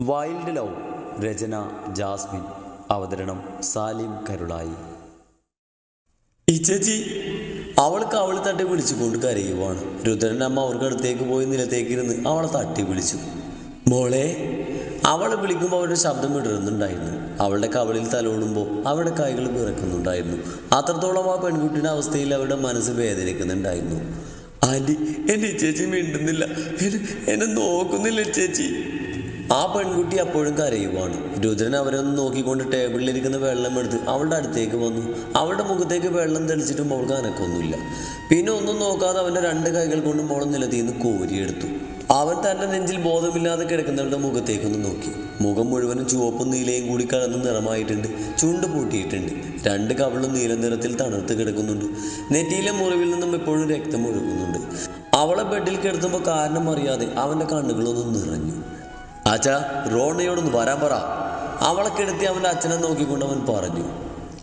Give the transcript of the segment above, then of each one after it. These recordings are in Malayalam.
വൈൽഡ് ലവ് രചന ജാസ്മിൻ അവതരണം സാലിം കരുളായി. ഈ ചേച്ചി അവൾക്ക് അവൾ തട്ടി വിളിച്ചുകൊണ്ട് കരയുവാണ്. രുദ്രൻ അമ്മ അവർക്ക് അടുത്തേക്ക് പോയി നിലത്തേക്ക് ഇരുന്ന് അവളെ തട്ടി വിളിച്ചു. മോളെ അവളെ വിളിക്കുമ്പോൾ അവരുടെ ശബ്ദം വിടരുന്നുണ്ടായിരുന്നു. അവളുടെ കവളിൽ തലോടുമ്പോൾ അവരുടെ കൈകൾ വിറക്കുന്നുണ്ടായിരുന്നു. അത്രത്തോളം ആ പെൺകുട്ടിയുടെ അവസ്ഥയിൽ അവരുടെ മനസ്സ് വേദനിക്കുന്നുണ്ടായിരുന്നു. ആന്റി എന്റെ ചേച്ചി മിണ്ടുന്നില്ല. എന്നെ നോക്കുന്നില്ല ചേച്ചി ആ പെൺകുട്ടി അപ്പോഴും കരയുവാണ്. രുദ്രൻ അവരെ നോക്കിക്കൊണ്ട് ടേബിളിലിരിക്കുന്ന വെള്ളം എടുത്ത് അവളുടെ അടുത്തേക്ക് വന്നു. അവളുടെ മുഖത്തേക്ക് വെള്ളം തെളിച്ചിട്ടും അവൾക്ക് അനക്കൊന്നുമില്ല. പിന്നെ ഒന്നും നോക്കാതെ അവന്റെ രണ്ട് കൈകൾ കൊണ്ട് മോൾ നിലത്തിന്ന് കോരിയെടുത്തു. അവൻ തന്റെ നെഞ്ചിൽ ബോധമില്ലാതെ കിടക്കുന്നവരുടെ മുഖത്തേക്കൊന്ന് നോക്കി. മുഖം മുഴുവനും ചുവപ്പും നീലയും കൂടി കലർന്ന നിറമായിട്ടുണ്ട്. ചുണ്ട് പൂട്ടിയിട്ടുണ്ട്. രണ്ട് കവളും നീല നിറത്തിൽ തണുത്ത് കിടക്കുന്നുണ്ട്. നെറ്റിയിലെ മുറിവിൽ നിന്നും എപ്പോഴും രക്തം ഒഴുകുന്നുണ്ട്. അവളെ ബെഡിൽ കിടത്തുമ്പോൾ കാരണം അറിയാതെ അവന്റെ കണ്ണുകളൊന്നും നിറഞ്ഞു. അച്ഛാ റോണയോടൊന്ന് വരാൻ പറ. അവളെ കിടത്തി അവന്റെ അച്ഛനെ നോക്കിക്കൊണ്ട് അവൻ പറഞ്ഞു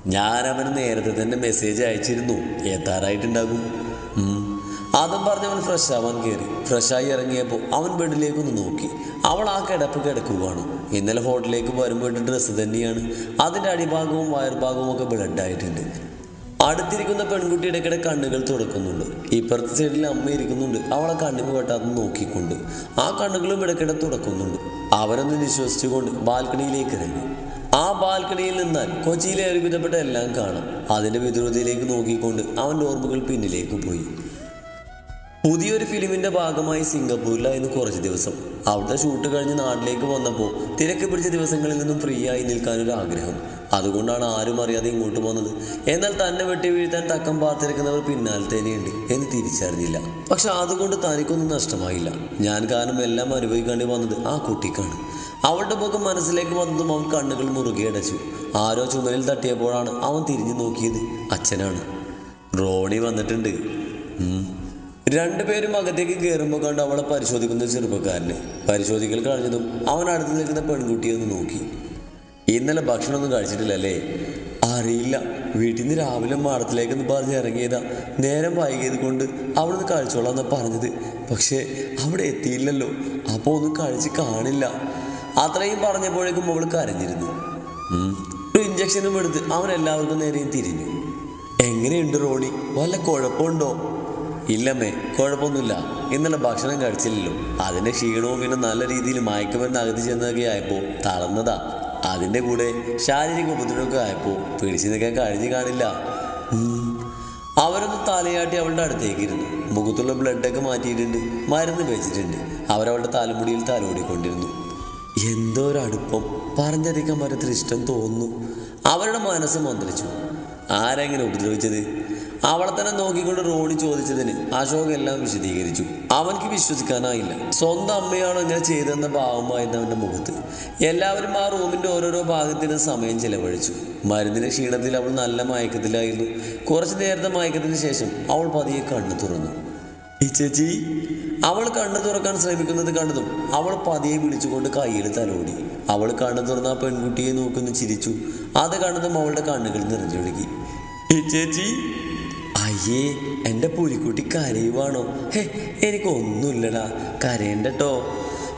ഞാൻ അവന് നേരത്തെ തന്നെ മെസ്സേജ് അയച്ചിരുന്നു. എത്താറായിട്ടുണ്ടാകും. ഉം. അതും പറഞ്ഞ് അവൻ ഫ്രഷ് ആവാൻ കയറി ഫ്രഷായി ഇറങ്ങിയപ്പോൾ അവൻ ബെഡിലേക്കൊന്ന് നോക്കി. അവൾ ആ കിടപ്പ് കിടക്കുകയാണ്. ഇന്നലെ ഹോട്ടലിലേക്ക് വരുമ്പോൾ ഡ്രസ്സ് തന്നെയാണ്. അതിന്റെ അടിഭാഗവും വയർഭാഗവും ഒക്കെ ബ്ലഡ് ആയിട്ടുണ്ട്. അടുത്തിരിക്കുന്ന പെൺകുട്ടിയുടെ ഇടയ്ക്കിടെ കണ്ണുകൾ തുറക്കുന്നുണ്ട്. ഇപ്പുറത്തെ സൈഡിൽ അമ്മ ഇരിക്കുന്നുണ്ട്. അവളെ കണ്ണിന് വെട്ടാതെ നോക്കിക്കൊണ്ട്. ആ കണ്ണുകളും ഇടയ്ക്കിടെ തുറക്കുന്നുണ്ട്. അവരൊന്ന് വിശ്വസിച്ചുകൊണ്ട് ബാൽക്കണിയിലേക്ക് ഇറങ്ങി. ആ ബാൽക്കണിയിൽ നിന്നാൽ കൊച്ചിയിലെ ഒരുവിധപ്പെട്ട എല്ലാം കാണാം. അതിന്റെ വിദൂരതയിലേക്ക് നോക്കിക്കൊണ്ട് അവന്റെ ഓർമ്മകൾ പിന്നിലേക്ക് പോയി. പുതിയൊരു ഫിലിമിന്റെ ഭാഗമായി സിംഗപ്പൂരിലായിരുന്നു കുറച്ച് ദിവസം. അവിടുത്തെ ഷൂട്ട് കഴിഞ്ഞ് നാട്ടിലേക്ക് വന്നപ്പോൾ തിരക്ക് പിടിച്ച ദിവസങ്ങളിൽ നിന്നും ഫ്രീ ആയി നിൽക്കാനൊരു ആഗ്രഹം. അതുകൊണ്ടാണ് ആരും അറിയാതെ ഇങ്ങോട്ട് പോകുന്നത് എന്നാൽ തന്നെ വെട്ടി വീഴ്ത്താൻ തക്കം പാർത്തിരിക്കുന്നവർ പിന്നാലെ എന്ന് തിരിച്ചറിഞ്ഞില്ല. പക്ഷെ അതുകൊണ്ട് തനിക്കൊന്നും നഷ്ടമായില്ല. ഞാൻ കാരണം എല്ലാം അനുഭവിക്കേണ്ടി വന്നത് ആ കുട്ടിക്കാണ്. അവളുടെ മുഖം മനസ്സിലേക്ക് വന്നതും അവൻ കണ്ണുകൾ മുറുകെ അടച്ചു. ആരോ ചുമലിൽ തട്ടിയപ്പോഴാണ് അവൻ തിരിഞ്ഞു നോക്കിയത് അച്ഛനാണ്. റോണി വന്നിട്ടുണ്ട്. രണ്ടുപേരും അകത്തേക്ക് കയറുമ്പോൾ കണ്ട് അവളെ പരിശോധിക്കുന്ന ചെറുപ്പക്കാരനെ. പരിശോധിക്കൽ കഴിഞ്ഞതും അവൻ അടുത്ത് നിൽക്കുന്ന പെൺകുട്ടിയെ ഒന്ന് നോക്കി. ഇന്നലെ ഭക്ഷണമൊന്നും കഴിച്ചിട്ടില്ലല്ലേ? അറിയില്ല. വീട്ടിൽ നിന്ന് രാവിലെ മാടത്തിലേക്കെന്ന് പറഞ്ഞ് ഇറങ്ങിയതാ. നേരം വൈകിയത് കൊണ്ട് അവിടെ നിന്ന് കഴിച്ചോളാന്നാ പറഞ്ഞത്. പക്ഷേ അവിടെ എത്തിയില്ലല്ലോ. അപ്പോൾ ഒന്നും കഴിച്ച് കാണില്ല. അത്രയും പറഞ്ഞപ്പോഴേക്കും അവൾ കരഞ്ഞിരുന്നു. ഒരു ഇഞ്ചക്ഷനും എടുത്ത് അവൻ എല്ലാവർക്കും നേരെയും തിരിഞ്ഞു. എങ്ങനെയുണ്ട് റോണി? വല്ല കുഴപ്പമുണ്ടോ? ഇല്ലമ്മേ കുഴപ്പമൊന്നുമില്ല. ഇന്നലെ ഭക്ഷണം കഴിച്ചില്ലല്ലോ. അതിന്റെ ക്ഷീണവും പിന്നെ നല്ല രീതിയിൽ മയക്കുമരുന്ന് അകത്ത് ചെന്നതൊക്കെ ആയപ്പോൾ തളർന്നതാ. അതിന്റെ കൂടെ ശാരീരിക ഉപദ്രവമൊക്കെ ആയപ്പോൾ പിടിച്ചു നിൽക്കാൻ കഴിഞ്ഞു കാണില്ല. അവരൊന്ന് തലയാട്ടി അവളുടെ അടുത്തേക്ക് ഇരുന്നു. മുഖത്തുള്ള ബ്ലഡൊക്കെ മാറ്റിയിട്ടുണ്ട് മരുന്ന് വെച്ചിട്ടുണ്ട്. അവരവളുടെ തലമുടിയിൽ തലോടിക്കൊണ്ടിരുന്നു. എന്തോ ഒരു അടുപ്പം. പറഞ്ഞറിയിക്കാൻ പറ്റാത്തൊരു ഇഷ്ടം തോന്നുന്നു. അവരുടെ മനസ്സ് മന്ത്രിച്ചു. ആരെങ്ങനെ ഉപദ്രവിച്ചത്? അവളെ തന്നെ നോക്കിക്കൊണ്ട് റോണി ചോദിച്ചതിന് അശോക് എല്ലാം വിശദീകരിച്ചു. അവൻക്ക് വിശ്വസിക്കാനായില്ല. സ്വന്തം അമ്മയാണ് ഇങ്ങനെ ചെയ്തതെന്ന ഭാവമായിരുന്നു അവന്റെ മുഖത്ത്. എല്ലാവരും ആ റൂമിന്റെ ഓരോരോ ഭാഗത്തിന് സമയം ചെലവഴിച്ചു. മരുന്നിന്റെ ക്ഷീണത്തിൽ അവൾ നല്ല മയക്കത്തിലായിരുന്നു. കുറച്ച് നേരത്തെ മയക്കത്തിന് ശേഷം അവൾ പതിയെ കണ്ണു തുറന്നു. ഈ ചേച്ചി അവൾ കണ്ണു തുറക്കാൻ ശ്രമിക്കുന്നത് കണ്ടതും അവൾ പതിയെ വിളിച്ചുകൊണ്ട് കയ്യിൽ തലോടി. അവൾ കണ്ണു തുറന്ന ആ പെൺകുട്ടിയെ നോക്കുന്നു ചിരിച്ചു. അത് കണ്ടതും അവളുടെ കണ്ണുകൾ നിറഞ്ഞൊഴുകി. ഈ ചേച്ചി അയ്യേ എന്റെ പുലിക്കുട്ടി കരയുവാണോ? ഹേ എനിക്കൊന്നുമില്ലടാ കരയണ്ടട്ടോ.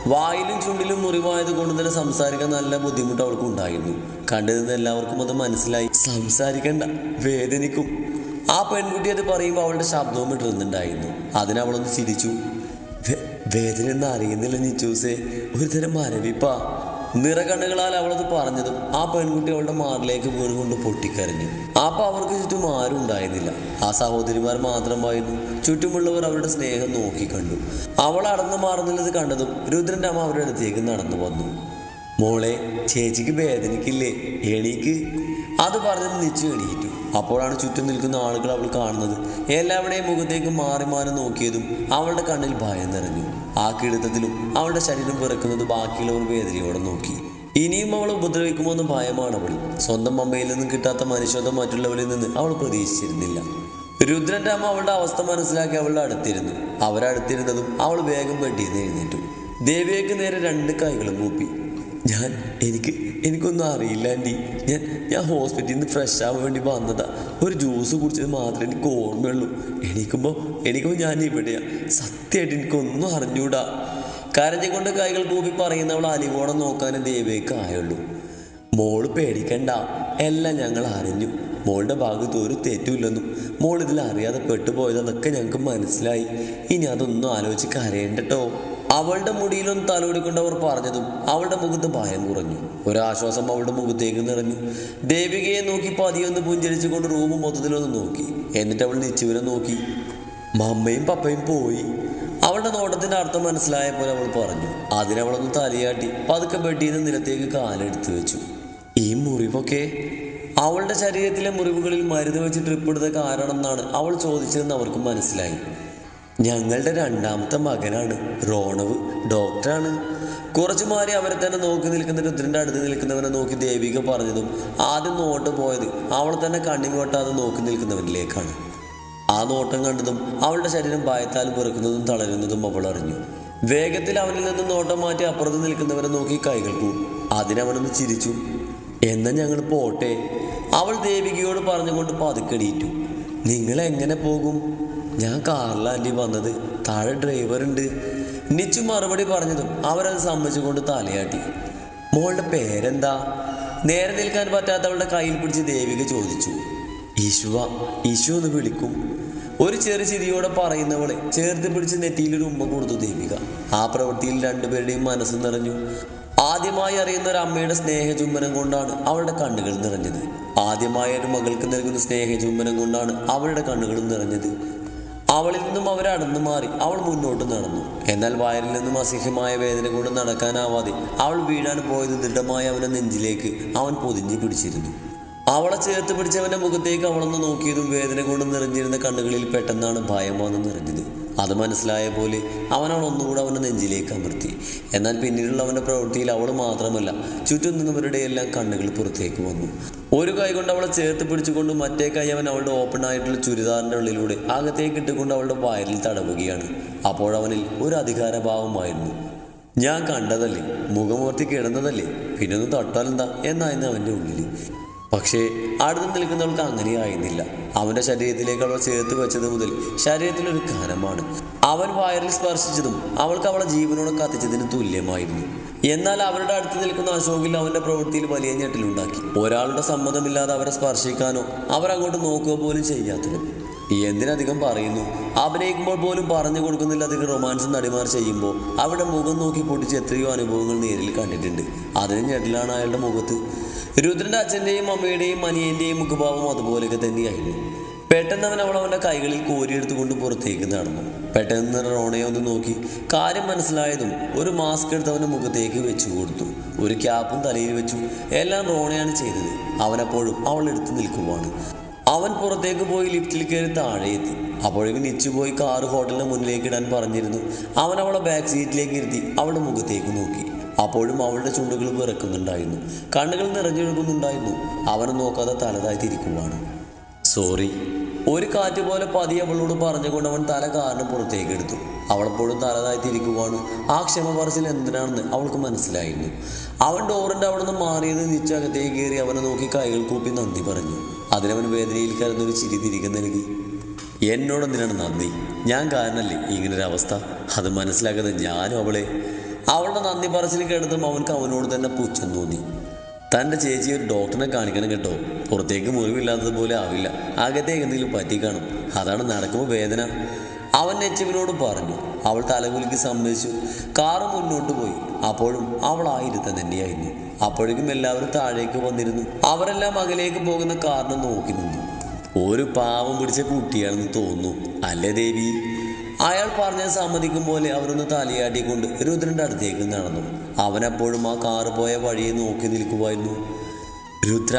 വായിലും ചുണ്ടിലും മുറിവായത് കൊണ്ട് തന്നെ സംസാരിക്കാൻ നല്ല ബുദ്ധിമുട്ട് അവൾക്ക് ഉണ്ടായിരുന്നു. കണ്ടിരുന്ന എല്ലാവർക്കും അത് മനസ്സിലായി. സംസാരിക്കണ്ട വേദനിക്കും. ആ പെൺകുട്ടി അത് പറയുമ്പോൾ അവളുടെ ശബ്ദവും ഇടുന്നുണ്ടായിരുന്നു അതിനവളൊന്ന് ചിരിച്ചു. വേദന എന്ന് അറിയുന്നില്ല നിച്ചൂസേ ഒരു തരം മരവിപ്പാ. നിറകണ്ണുകളാൽ അവളത് പറഞ്ഞതും ആ പെൺകുട്ടി അവളുടെ മാറിലേക്ക് വീണുകൊണ്ട് പൊട്ടിക്കരഞ്ഞു. അപ്പൊ അവർക്ക് ചുറ്റും ആരും ഉണ്ടായിരുന്നില്ല. ആ സഹോദരിമാർ മാത്രമായിരുന്നു ചുറ്റുമുള്ളവർ അവരുടെ സ്നേഹം നോക്കി കണ്ടു. അവൾ അടന്നു മാറുന്നത് കണ്ടതും രുദ്രന്റെ അമ്മ അവരുടെ അടുത്തേക്ക് നടന്നു വന്നു. മോളെ ചേച്ചിക്ക് വേദനിക്കില്ലേ? എണീക്ക്. അത് പറഞ്ഞത് നിച്ചു എണീറ്റു. അപ്പോഴാണ് ചുറ്റും നിൽക്കുന്ന ആളുകൾ അവൾ കാണുന്നത്. എല്ലാവരുടെയും മുഖത്തേക്ക് മാറി മാറി നോക്കിയതും അവളുടെ കണ്ണിൽ ഭയം നിറഞ്ഞു. ആ കിടുത്തത്തിലും അവളുടെ ശരീരം വിറക്കുന്നത് ബാക്കിയുള്ളവർ വേദനയോടെ നോക്കി. ഇനിയും അവൾ ഉപദ്രവിക്കുമോ എന്ന് ഭയമാണ് അവൾ. സ്വന്തം അമ്മയിൽ നിന്നും കിട്ടാത്ത മനുഷ്യത്വം മറ്റുള്ളവരിൽ നിന്ന് അവൾ പ്രതീക്ഷിച്ചിരുന്നില്ല. രുദ്രന്റെ അമ്മ അവളുടെ അവസ്ഥ മനസ്സിലാക്കി അവളുടെ അടുത്തിരുന്നു. അവരടുത്തിരുന്നതും അവൾ വേഗം വെട്ടിയെന്ന് എഴുന്നേറ്റു. ദേവിയേക്ക് നേരെ രണ്ട് കൈകളും കൂപ്പി. ഞാൻ എനിക്ക് എനിക്കൊന്നും അറിയില്ല ആന്റി. ഞാൻ ഞാൻ ഹോസ്പിറ്റലിൽ നിന്ന് ഫ്രഷ് ആവാൻ വേണ്ടി വന്നതാ. ഒരു ജ്യൂസ് കുടിച്ചത് മാത്രമേ എനിക്ക് ഓർമ്മയുള്ളൂ. എണീക്കുമ്പോൾ എണീക്കുമ്പോൾ ഞാൻ ഇവിടെയാണ് സത്യമായിട്ട് എനിക്കൊന്നും അറിഞ്ഞൂടാ. കരഞ്ഞുകൊണ്ട് കൈകൾ കൂപ്പി പറയുന്നവൾ അലിവോളം നോക്കാനും ദേവേക്ക് ആയുള്ളൂ. മോൾ പേടിക്കണ്ട. എല്ലാം ഞങ്ങൾ അറിഞ്ഞു. മോളുടെ ഭാഗത്ത് ഒരു തെറ്റുമില്ലെന്നും മോൾ ഇതിൽ അറിയാതെ പെട്ടുപോയതെന്നൊക്കെ ഞങ്ങൾക്ക് മനസ്സിലായി. ഇനി അതൊന്നും ആലോചിച്ച് കരയണ്ടട്ടോ അവളുടെ തലോടിക്കൊണ്ട് അവർ പറഞ്ഞതും അവളുടെ മുഖത്ത് ഭയം കുറഞ്ഞു. ഒരാശ്വാസം അവളുടെ മുഖത്തേക്ക് നിറഞ്ഞു. ദേവികയെ നോക്കി പതിയൊന്ന് പുഞ്ചരിച്ചുകൊണ്ട് റൂം മൊത്തത്തിലൊന്ന് നോക്കി. എന്നിട്ട് അവൾ നിച്ചുവിനെ നോക്കി. മമ്മയും പപ്പയും പോയി. അവളുടെ നോട്ടത്തിന്റെ അർത്ഥം മനസ്സിലായ പോലെ അവൾ പറഞ്ഞു. അതിനവളൊന്ന് തലയാട്ടി പതുക്കെ ബെഡിയിൽ നിന്ന് നിലത്തേക്ക് കാലെടുത്ത് വെച്ചു. ഈ മുറിവൊക്കെ? അവളുടെ ശരീരത്തിലെ മുറിവുകളിൽ മരുന്ന് വെച്ച് ട്രിപ്പ് എടുത്ത എന്നാണ് അവൾ ചോദിച്ചതെന്ന് അവർക്ക് മനസ്സിലായി. ഞങ്ങളുടെ രണ്ടാമത്തെ മകനാണ്. റോണവ് ഡോക്ടറാണ്. കുറച്ചു മാറി അവരെ തന്നെ നോക്കി നിൽക്കുന്ന രുദ്രന്റെ അടുത്ത് നിൽക്കുന്നവനെ നോക്കി ദേവിക പറഞ്ഞതും ആദ്യം നോട്ട് പോയത് അവളെ തന്നെ കണ്ണിങ്ങോട്ടാതെ നോക്കി നിൽക്കുന്നവനിലേക്കാണ് ആ നോട്ടം കണ്ടതും അവളുടെ ശരീരം ഭയത്താൽ പിറക്കുന്നതും തളരുന്നതും അവൾ അറിഞ്ഞു. വേഗത്തിൽ അവനിൽ നിന്ന് നോട്ടം മാറ്റി അപ്പുറത്ത് നിൽക്കുന്നവരെ നോക്കി കൈകൾ പോവും അതിനവനൊന്ന് ചിരിച്ചു. എന്നാൽ ഞങ്ങൾ പോട്ടെ? അവൾ ദേവികയോട് പറഞ്ഞുകൊണ്ട് പതുക്കെടിയിട്ടു നിങ്ങൾ എങ്ങനെ പോകും? ഞാൻ കാറിലാൻഡി വന്നത്. താഴെ ഡ്രൈവർ ഉണ്ട്. നിച്ചു മറുപടി പറഞ്ഞതും അവരത് സമ്മതിച്ചുകൊണ്ട് തലയാട്ടി. മോളുടെ പേരെന്താ? നേരെ നിൽക്കാൻ പറ്റാത്തവളുടെ കയ്യിൽ പിടിച്ച് ദേവിക ചോദിച്ചു. ഈശുവ ഈശു എന്ന് വിളിക്കും. ഒരു ചെറു ചിരിയോടെ പറയുന്നവളെ ചേർത്ത് പിടിച്ച് നെറ്റിയിലൊരു ഉമ്മ കൊടുത്തു ദേവിക. ആ പ്രവൃത്തിയിൽ രണ്ടുപേരുടെയും മനസ്സ് നിറഞ്ഞു. ആദ്യമായി അറിയുന്ന ഒരു അമ്മയുടെ സ്നേഹചുംബനം കൊണ്ടാണ് അവളുടെ കണ്ണുകൾ നിറഞ്ഞത്. ആദ്യമായ ഒരു മകൾക്ക് നൽകുന്ന സ്നേഹചുംബനം കൊണ്ടാണ് അവളുടെ കണ്ണുകളും നിറഞ്ഞത്. അവളിൽ നിന്നും അവരടന്നു മാറി. അവൾ മുന്നോട്ട് നടന്നു. എന്നാൽ വയറിൽ നിന്നും അസഹ്യമായ വേദന കൊണ്ട് നടക്കാനാവാതെ അവൾ വീഴാൻ പോയത് ദൃഢമായ അവന്റെ നെഞ്ചിലേക്ക് അവൻ പൊതിഞ്ഞു പിടിച്ചിരുന്നു. അവളെ ചേർത്ത് പിടിച്ചവന്റെ മുഖത്തേക്ക് അവളൊന്ന് നോക്കിയതും വേദന കൊണ്ട് നിറഞ്ഞിരുന്ന കണ്ണുകളിൽ പെട്ടെന്നാണ് ഭയം വന്ന് നിറഞ്ഞത്. അത് മനസ്സിലായ പോലെ ഒന്നുകൂടെ അവന്റെ നെഞ്ചിലേക്ക് അമർത്തി. എന്നാൽ പിന്നീടുള്ള അവന്റെ പ്രവൃത്തിയിൽ അവൾ മാത്രമല്ല ചുറ്റും നിന്നവരുടെ എല്ലാം കണ്ണുകൾ പുറത്തേക്ക് വന്നു. ഒരു കൈ കൊണ്ട് അവളെ ചേർത്ത് പിടിച്ചുകൊണ്ട് മറ്റേ കൈ അവൻ അവളുടെ ഓപ്പൺ ആയിട്ടുള്ള ചുരിദാറിന്റെ ഉള്ളിലൂടെ അകത്തേക്ക് ഇട്ടുകൊണ്ട് അവളുടെ വയറിൽ തടവുകയാണ്. അപ്പോഴവനിൽ ഒരു അധികാരഭാവമായിരുന്നു. ഞാൻ കണ്ടതല്ലേ? മുഖമൂർത്തി കിടന്നതല്ലേ? പിന്നെ ഒന്ന് തൊട്ടാലെന്താ? എന്നായിരുന്നു അവന്റെ ഉള്ളിൽ പക്ഷേ അടുത്ത് നിൽക്കുന്നവൾക്ക് അങ്ങനെ ആയിരുന്നില്ല അവന്റെ ശരീരത്തിലേക്ക് അവൾ ചേർത്ത് വെച്ചത് മുതൽ ശരീരത്തിലൊരു കനമാണ്. അവൻ വയറിൽ സ്പർശിച്ചതും അവൾക്ക് അവളെ ജീവനോട് കത്തിച്ചതിന് തുല്യമായിരുന്നു. എന്നാൽ അവരുടെ അടുത്ത് നിൽക്കുന്ന അശോകിൽ അവന്റെ പ്രവൃത്തിയിൽ വലിയ ഞെട്ടിലുണ്ടാക്കി ഒരാളുടെ സമ്മതമില്ലാതെ അവരെ സ്പർശിക്കാനോ അവരങ്ങോട്ട് നോക്കുക പോലും ചെയ്യാത്തതും. എന്തിനധികം പറയുന്നു? അഭിനയിക്കുമ്പോൾ പോലും പറഞ്ഞു കൊടുക്കുന്നില്ല അധികം റൊമാൻസ് നടിമാർ ചെയ്യുമ്പോൾ. അവിടെ മുഖം നോക്കി പൊട്ടിച്ച് എത്രയോ അനുഭവങ്ങൾ നേരിൽ കണ്ടിട്ടുണ്ട്. അതിന് ഞെട്ടിലാണ് അയാളുടെ മുഖത്ത്. രുദ്രന്റെ അച്ഛന്റെയും അമ്മയുടെയും അനിയന്റെയും മുഖഭാവം അതുപോലെയൊക്കെ തന്നെയായിരുന്നു. പെട്ടെന്ന് അവൻ അവൾ അവന്റെ കൈകളിൽ കോരിയെടുത്തുകൊണ്ട് പുറത്തേക്ക് നടന്നു. പെട്ടെന്ന് റോണയെ ഒന്ന് നോക്കി. കാര്യം മനസ്സിലായതും ഒരു മാസ്ക് എടുത്ത് അവന്റെ മുഖത്തേക്ക് വെച്ചു കൊടുത്തു. ഒരു ക്യാപ്പും തലയിൽ വെച്ചു. എല്ലാം റോണയാണ് ചെയ്തത്. അവനപ്പോഴും അവൾ എടുത്ത് നിൽക്കുവാണ്. അവൻ പുറത്തേക്ക് പോയി ലിഫ്റ്റിൽ കയറി താഴെ എത്തി. അപ്പോഴേക്കും നിച്ചു പോയി കാർ ഹോട്ടലിന് മുന്നിലേക്ക് ഇടാൻ പറഞ്ഞിരുന്നു. അവൻ അവളെ ബാക്ക് സീറ്റിലേക്ക് ഇരുത്തി അവളുടെ മുഖത്തേക്ക് നോക്കി. അപ്പോഴും അവളുടെ ചുണ്ടുകൾ വിറക്കുന്നുണ്ടായിരുന്നു. കണ്ണുകൾ നിറഞ്ഞൊഴുകുന്നുണ്ടായിരുന്നു. അവനെ നോക്കാതെ തലതായിത്തിരിക്കുവാണ് സോറി ഒരു കാറ്റ് പോലെ പതിയെ അവളോട് പറഞ്ഞുകൊണ്ട് അവൻ തല കാരണം പുറത്തേക്ക് എടുത്തു. അവളെപ്പോഴും തലതായിത്തിരിക്കുവാണ് ആ ക്ഷമ പറച്ചിൽ എന്തിനാണെന്ന് അവൾക്ക് മനസ്സിലായിരുന്നു. അവൻ ഡോറിന്റെ അവിടെ നിന്ന് മാറിയത് നിച്ചകത്തേക്ക് കയറി അവനെ നോക്കി കൈകൾ കൂപ്പി നന്ദി പറഞ്ഞു. അതിനവൻ വേദനയിൽ കലർന്നൊരു ചിരി തിരികെ നൽകി. എന്നോട് എന്തിനാണ് നന്ദി? ഞാൻ കാരണല്ലേ ഇങ്ങനൊരു അവസ്ഥ. അത് മനസ്സിലാക്കാതെ ഞാനും അവളെ. അവളുടെ നന്ദി പറച്ചിൽ കേട്ടതും അവൻക്ക് അവനോട് തന്നെ പുച്ഛം തോന്നി. തന്റെ ചേച്ചി ഒരു ഡോക്ടറിനെ കാണിക്കണം കേട്ടോ. പുറത്തേക്ക് മുറിവില്ലാത്തതുപോലെ ആവില്ല. അകത്തേക്ക് എന്തെങ്കിലും പറ്റിക്കാണും അതാണ് നടക്കുമ്പോൾ വേദന. അവൻ നെച്ചവിനോട് പറഞ്ഞു. അവൾ തലകുലിക്ക് സമ്മതിച്ചു. കാറ് മുന്നോട്ട് പോയി. അപ്പോഴും അവൾ ആ തന്നെയായിരുന്നു. അപ്പോഴേക്കും എല്ലാവരും താഴേക്ക് വന്നിരുന്നു. അവരെല്ലാം അകലേക്ക് പോകുന്ന കാറിനെ നോക്കി നിന്നു. ഒരു പാവം പിടിച്ച കുട്ടിയാണെന്ന് തോന്നുന്നു. അല്ലേ ദേവി? അയാൾ പറഞ്ഞാൽ സമ്മതിക്കും പോലെ അവരൊന്ന് തലയാട്ടിക്കൊണ്ട് രുദ്രന്റെ അടുത്തേക്ക് നടന്നു. അവനപ്പോഴും ആ കാറ് പോയ വഴിയെ നോക്കി നിൽക്കുമായിരുന്നു രുദ്ര?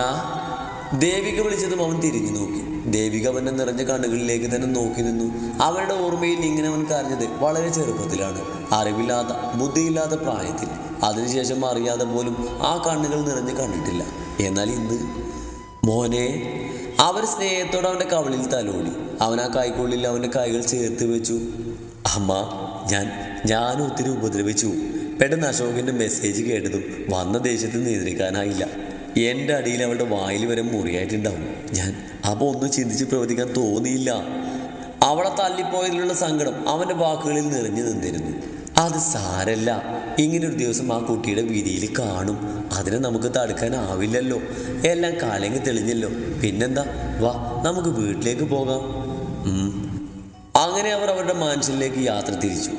ദേവിക വിളിച്ചതും അവൻ തിരിഞ്ഞു നോക്കി. ദേവിക അവന്റെ നിറഞ്ഞ കണ്ണുകളിലേക്ക് തന്നെ നോക്കി നിന്നു. അവരുടെ ഓർമ്മയിൽ ഇങ്ങനെ അവൻ കരഞ്ഞത് വളരെ ചെറുപ്പത്തിലാണ്. അറിവില്ലാത്ത ബുദ്ധിയില്ലാത്ത പ്രായത്തിൽ. അതിനുശേഷം അറിയാതെ പോലും ആ കണ്ണുകൾ നിറഞ്ഞ് കണ്ടിട്ടില്ല. എന്നാൽ ഇന്ന് മോനെ അവർ സ്നേഹത്തോടെ അവന്റെ കവളിൽ തലോടി. അവൻ ആ കൈക്കുള്ളിൽ അവന്റെ കൈകൾ ചേർത്ത് വെച്ചു. അമ്മ ഞാൻ ഞാൻ ഒത്തിരി ഉപദ്രവിച്ചു. പെട്ടെന്ന് അശോകിന്റെ മെസ്സേജ് കേട്ടതും വന്ന ദേശത്ത് നിയന്ത്രിക്കാനായില്ല. എന്റെ അടിയിൽ അവളുടെ വായിൽ വരെ മുറിയായിട്ടുണ്ടാവും. ഞാൻ അപ്പോൾ ഒന്നും ചിന്തിച്ച് പ്രവർത്തിക്കാൻ തോന്നിയില്ല. അവളെ തല്ലിപ്പോയതിലുള്ള സങ്കടം അവന്റെ വാക്കുകളിൽ നിറഞ്ഞു നിന്നിരുന്നു. അത് സാരല്ല. ഇങ്ങനൊരു ദിവസം ആ കുട്ടിയുടെ വിരിയിൽ കാണും. അതിനെ നമുക്ക് തടുക്കാനാവില്ലല്ലോ. എല്ലാം കാലങ്ങി തെളിഞ്ഞല്ലോ. പിന്നെന്താ? വാ നമുക്ക് വീട്ടിലേക്ക് പോകാം. അങ്ങനെ അവർ അവരുടെ മാൻഷനിലേക്ക് യാത്ര തിരിച്ചു.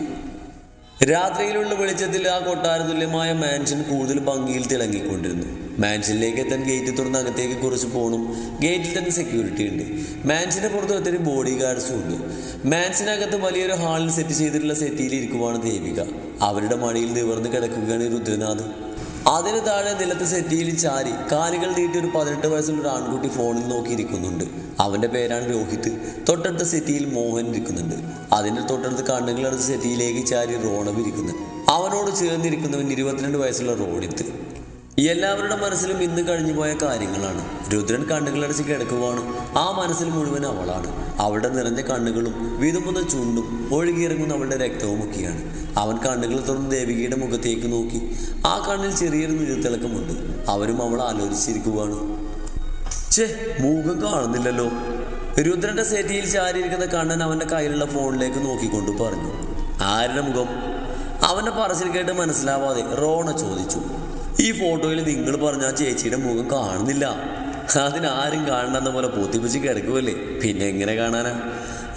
രാത്രിയിലുള്ള വെളിച്ചത്തിൽ ആ കൊട്ടാര തുല്യമായ മാൻഷൻ കൂടുതൽ ഭംഗിയിൽ തിളങ്ങിക്കൊണ്ടിരുന്നു. മാൻഷനിലേക്ക് എത്താൻ ഗേറ്റ് തുറന്ന് അകത്തേക്ക് കുറച്ച് പോകണം ഗേറ്റിൽ തന്നെ സെക്യൂരിറ്റി ഉണ്ട്. മാൻഷന്റെ പുറത്ത് ഒത്തിരി ബോഡി ഗാർഡ്സും ഉണ്ട്. മാൻഷനകത്ത് വലിയൊരു ഹാളിൽ സെറ്റ് ചെയ്തിട്ടുള്ള സെറ്റിയിൽ ഇരിക്കുവാണ് ദേവിക. അവരുടെ മടിയിൽ നിവർന്ന് കിടക്കുകയാണ് രുദ്രനാഥ്. അതിന് താഴെ നിലത്ത് സെറ്റിയിൽ ചാരി കാലുകൾ നീട്ടി ഒരു പതിനെട്ട് വയസ്സുള്ള ഒരു ആൺകുട്ടി ഫോണിൽ നോക്കിയിരിക്കുന്നുണ്ട്. അവന്റെ പേരാണ് രോഹിത്. തൊട്ടടുത്ത സെറ്റിയിൽ മോഹൻ ഇരിക്കുന്നുണ്ട്. അതിന്റെ തൊട്ടടുത്ത് കണ്ണുകളടുത്ത് സെറ്റിയിലേക്ക് ചാരി റോണവ് ഇരിക്കുന്നുണ്ട് അവനോട് ചേർന്നിരിക്കുന്നവൻ ഇരുപത്തിരണ്ട് വയസ്സുള്ള റോഡിത്ത് എല്ലാവരുടെ മനസ്സിലും ഇന്ന് കഴിഞ്ഞു പോയ കാര്യങ്ങളാണ്. രുദ്രൻ കണ്ണുകളടച്ച് കിടക്കുവാണ്. ആ മനസ്സിൽ മുഴുവൻ അവളാണ്. അവളുടെ നിറഞ്ഞ കണ്ണുകളും വിതുമ്പുന്ന ചുണ്ടും ഒഴുകിയിറങ്ങുന്ന അവളുടെ രക്തവുമൊക്കെയാണ്. അവൻ കണ്ണുകൾ തുറന്ന് ദേവികയുടെ മുഖത്തേക്ക് നോക്കി. ആ കണ്ണിൽ ചെറിയൊരു നീർത്തിളക്കമുണ്ട്. അവരും അവൾ ആലോചിച്ചിരിക്കുവാണ്. ചേ മൂഖം കാണുന്നില്ലല്ലോ. രുദ്രന്റെ സെറ്റിയിൽ ചാരിയിരിക്കുന്ന കണ്ണൻ അവന്റെ കയ്യിലുള്ള ഫോണിലേക്ക് നോക്കിക്കൊണ്ട് പറഞ്ഞു. ആരുടെ മുഖം? അവന്റെ പറച്ചിൽ കേട്ട് മനസ്സിലാവാതെ റോണ ചോദിച്ചു. ഈ ഫോട്ടോയിൽ നിങ്ങൾ പറഞ്ഞ ആ ചേച്ചിയുടെ മുഖം കാണുന്നില്ല. അതിനാരും കാണണമെന്ന പോലെ പൊത്തിപ്പിച്ച് കിടക്കുമല്ലേ പിന്നെ എങ്ങനെ കാണാനാ?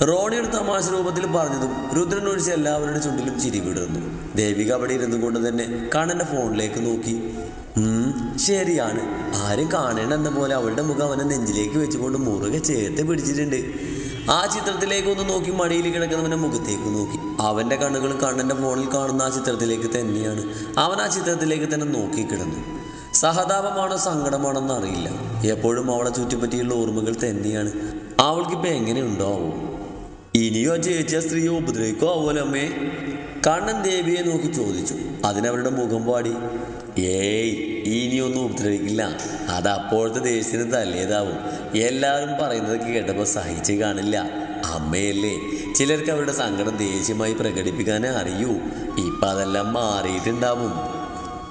റോണിയുടെ തമാശ രൂപത്തിൽ പറഞ്ഞതും രുദ്രൻ ഒഴിച്ച് എല്ലാവരുടെ ചുണ്ടിലും ചിരി വിടുന്നു ദേവിക അവിടെ ഇരുന്നു കൊണ്ട് തന്നെ കണ്ണന്റെ ഫോണിലേക്ക് നോക്കി. ശരിയാണ്. ആരും കാണണെന്ന പോലെ അവളുടെ മുഖം അവനെ നെഞ്ചിലേക്ക് വെച്ചുകൊണ്ട് മുറുകെ ചേർത്ത് പിടിച്ചിട്ടുണ്ട്. ആ ചിത്രത്തിലേക്ക് ഒന്ന് നോക്കി മടിയിൽ കിടക്കുന്നവന്റെ മുഖത്തേക്ക് നോക്കി. അവന്റെ കണ്ണുകൾ കണ്ണന്റെ ഫോണിൽ കാണുന്ന ആ ചിത്രത്തിലേക്ക് തന്നെയാണ്. അവൻ ആ ചിത്രത്തിലേക്ക് തന്നെ നോക്കി കിടന്നു. സഹതാപമാണോ സങ്കടമാണോ അറിയില്ല. എപ്പോഴും അവളെ ചുറ്റിപ്പറ്റിയുള്ള ഓർമ്മകൾ തന്നെയാണ്. അവൾക്കിപ്പോൾ എങ്ങനെ ഉണ്ടാവും ഇനിയോ ചേച്ചിയ സ്ത്രീയെ ഉപദ്രവിക്കോ അവലമ്മേ കണ്ണൻ ദേവിയെ നോക്കി ചോദിച്ചു. അതിനവരുടെ മുഖം പാടി ഏയ് ഇനിയൊന്നും ഉപദ്രവിക്കില്ല. അത് അപ്പോഴത്തെ ദേഷ്യത്തിന് തല്ലേതാവും എല്ലാവരും പറയുന്നത് കേട്ടപ്പോൾ സഹിച്ച് കാണില്ല. അമ്മയല്ലേ ചിലർക്ക് അവരുടെ സങ്കടം ദേഷ്യമായി പ്രകടിപ്പിക്കാനേ അറിയൂ. ഇപ്പം അതെല്ലാം മാറിയിട്ടുണ്ടാവും.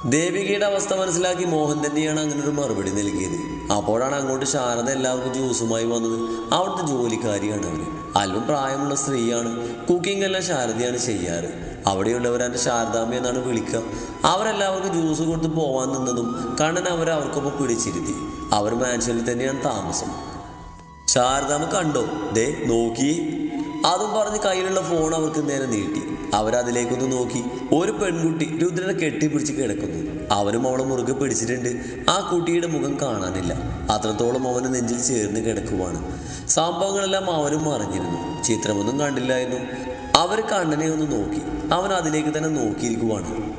ദേവികയുടെ അവസ്ഥ മനസ്സിലാക്കി മോഹൻ തന്നെയാണ് അങ്ങനെ ഒരു മറുപടി നൽകിയത്. അപ്പോഴാണ് അങ്ങോട്ട് ശാരദ എല്ലാവർക്കും ജ്യൂസുമായി വന്നത്. അവിടുത്തെ ജോലിക്കാരിയാണ് അവർ അല്പം പ്രായമുള്ള സ്ത്രീയാണ്. കുക്കിംഗ് എല്ലാം ശാരദയാണ് ചെയ്യാറ്. അവിടെയുള്ളവർ എന്റെ ശാരദാമ്മ എന്നാണ് വിളിക്കുക. അവരെല്ലാവർക്കും ജ്യൂസ് കൊടുത്ത് പോവാൻ നിന്നതും കണ്ണൻ അവരെ അവർക്കൊപ്പം പിടിച്ചിരുത്തി. അവർ മാൻഷനിൽ തന്നെയാണ് താമസം. ശാരദാമ്മ കണ്ടോ? ദേ നോക്കി. അതും പറഞ്ഞ് കയ്യിലുള്ള ഫോൺ അവർക്ക് നേരെ നീട്ടി. അവരതിലേക്കൊന്ന് നോക്കി. ഒരു പെൺകുട്ടി രുദ്രനെ കെട്ടിപ്പിടിച്ച് കിടക്കുന്നു. അവനും അവളെ മുറുകെ പിടിച്ചിട്ടുണ്ട്. ആ കുട്ടിയുടെ മുഖം കാണാനില്ല. അത്രത്തോളം അവന് നെഞ്ചിൽ ചേർന്ന് കിടക്കുവാണ്. സംഭവങ്ങളെല്ലാം അവനും അറിഞ്ഞിരുന്നു. ചിത്രമൊന്നും കണ്ടില്ലായിരുന്നു അവർ കണ്ണനെ ഒന്ന് നോക്കി. അവൻ അതിലേക്ക് തന്നെ നോക്കിയിരിക്കുവാണ്.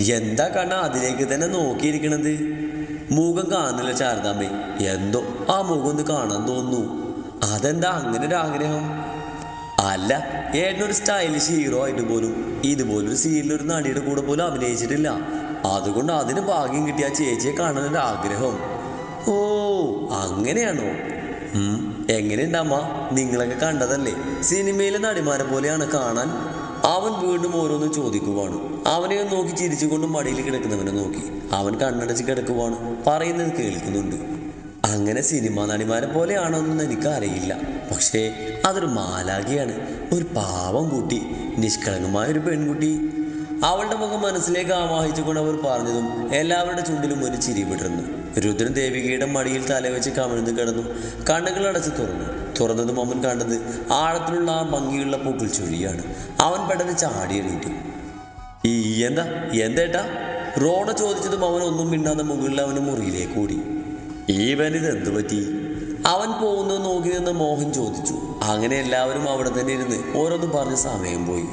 എന്താ കണ്ണ അതിലേക്ക് തന്നെ നോക്കിയിരിക്കണത്? മുഖം കാണുന്നില്ല ശാരദാമ്മേ. എന്തോ ആ മുഖം ഒന്ന് കാണാൻ തോന്നുന്നു. അതെന്താ അങ്ങനെ ഒരു ആഗ്രഹം അല്ല ഏട്ടനൊരു സ്റ്റൈലിഷ് ഹീറോ ആയിട്ട് പോലും ഇതുപോലൊരു ഒരു നടിയുടെ കൂടെ പോലും അഭിനയിച്ചിട്ടില്ല. അതുകൊണ്ട് അതിന് ഭാഗ്യം കിട്ടിയ ചേച്ചിയെ കാണാൻ ആഗ്രഹം. ഓ അങ്ങനെയാണോ? എങ്ങനെയുണ്ടമ്മ? നിങ്ങളൊക്കെ കണ്ടതല്ലേ? സിനിമയിലെ നടിമാരെ പോലെയാണ് കാണാൻ. അവൻ വീണ്ടും ഓരോന്ന് ചോദിക്കുവാണ്. അവനെ നോക്കി ചിരിച്ചുകൊണ്ട് മടിയിൽ കിടക്കുന്നവനെ നോക്കി. അവൻ കണ്ണടച്ച് കിടക്കുവാണ്. പറയുന്നത് കേൾക്കുന്നുണ്ട്. അങ്ങനെ സിനിമാ നടിമാരെ പോലെയാണോന്നും എനിക്കറിയില്ല. പക്ഷേ അതൊരു മാലാഖിയാണ്. ഒരു പാവം കുട്ടി. നിഷ്കളങ്കമായ ഒരു പെൺകുട്ടി. അവളുടെ മുഖം മനസ്സിലേക്ക് ആവാഹിച്ചുകൊണ്ട് അവർ പറഞ്ഞതും എല്ലാവരുടെ ചുണ്ടിലും ഒരു ചിരി വിടർന്നു. രുദ്രൻ ദേവികയുടെ മടിയിൽ തലവെച്ച് കമിഴ്ന്ന് കിടന്നു. കണ്ണുകൾ അടച്ച് തുറന്നു. തുറന്നതും അവൻ കണ്ടത് ആഴത്തിലുള്ള ആ ഭംഗിയുള്ള പൂക്കൾ ചുഴിയാണ് അവൻ പെട്ടെന്ന് ചാടി എണീറ്റു. ഈ എന്താ? എന്തേട്ടാ റോണ ചോദിച്ചതും അവൻ ഒന്നും മിണ്ടാതെ മുകളിൽ അവന് മുറിയിലേക്ക് ഓടി. ഇത് എന്തു പറ്റി അവൻ പോകുന്നത് നോക്കി മോഹൻ ചോദിച്ചു. അങ്ങനെ എല്ലാവരും അവിടെ തന്നെ ഇരുന്ന് ഓരോന്നും പറഞ്ഞ് സമയം പോയി.